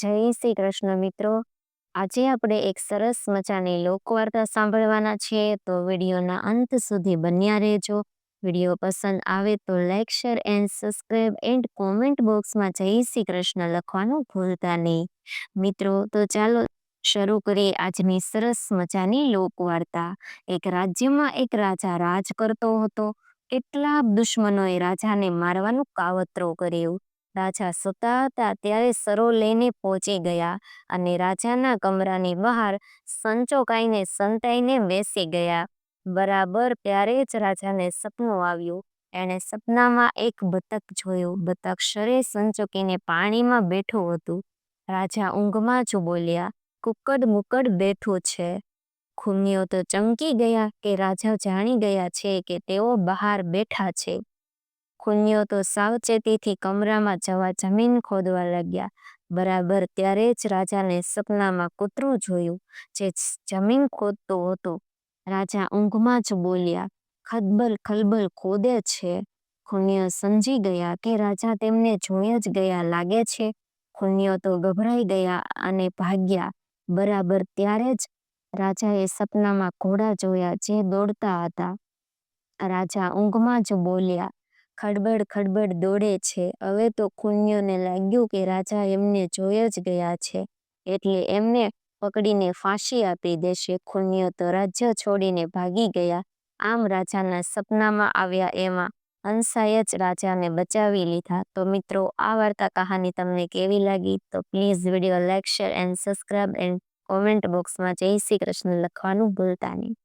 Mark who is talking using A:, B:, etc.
A: શ્રી કૃષ્ણ મિત્રો. આજે આપણે એક સરસ મજાની લોકવાર્તા સાંભળવાના છીએ. તો વિડીયોના અંત સુધી બન્યા રહેજો. વીડિયો પસંદ આવે તો like, share and subscribe and comment બોક્સમાં જય શ્રી કૃષ્ણ લખવાનું ભૂલતા નહીં. મિત્રો, તો ચાલો શરૂ કરીએ આજની સરસ મજાની લોકવાર્તા. એક રાજ્યમાં એક રાજા રાજ કરતો હતો. કેટલા દુશ્મનોએ રાજાને મારવાનું કાવતરો કર્યું. રાજા સૂતા હતા ત્યારે સરો લઈને પહોંચી ગયા અને રાજાના કમરાની બહાર સંચોકાઈને સંતાઈને બેસી ગયા. બરાબર ત્યારે જ રાજાને સપનું આવ્યું. એણે સપનામાં એક બતક જોયું. બતક શરે સંચોકીને પાણીમાં બેઠું હતું. રાજા ઊંઘમાં જ બોલ્યા, કુકડ મુકડ બેઠું છે. ખૂનીઓ તો ચમકી ગયા કે રાજા જાણી ગયા છે કે તેઓ બહાર બેઠા છે. ખૂનીઓ તો સાવચેતીથી કમરામાં જવા જમીન ખોદવા લાગ્યા. બરાબર ત્યારે જ રાજાને સપનામાં કૂતરું જોયું, જે જમીન ખોદતું હતું. રાજા ઊંઘમાં જ બોલ્યા, ખદબલ ખલબલ ખોદે છે. ખૂન્યો સમજી ગયા કે રાજા તેમને જોઈ જ ગયા લાગે છે. ખૂન્યો તો ગભરાઈ ગયા અને ભાગ્યા. બરાબર ત્યારે જ રાજાએ સપનામાં ઘોડા જોયા જે દોડતા હતા. રાજા ઊંઘમાં જ બોલ્યા ખડબડ ખડબડ દોડે છે. હવે તો ખૂનીઓને લાગ્યું કે રાજા એમને જોઈ જ ગયા છે. એટલે એમને પકડીને ફાંસી આપી દેશે. ખૂનીઓ તો રાજ્ય છોડીને ભાગી ગયા. આમ રાજાના સપનામાં આવ્યા એમાં હંસાએ જ રાજાને બચાવી લીધા. તો મિત્રો, આ વાર્તા કહાની તમને કેવી લાગી? તો please video like, share and subscribe and comment બોક્સમાં જય શ્રી કૃષ્ણ લખવાનું ભૂલતા નહીં.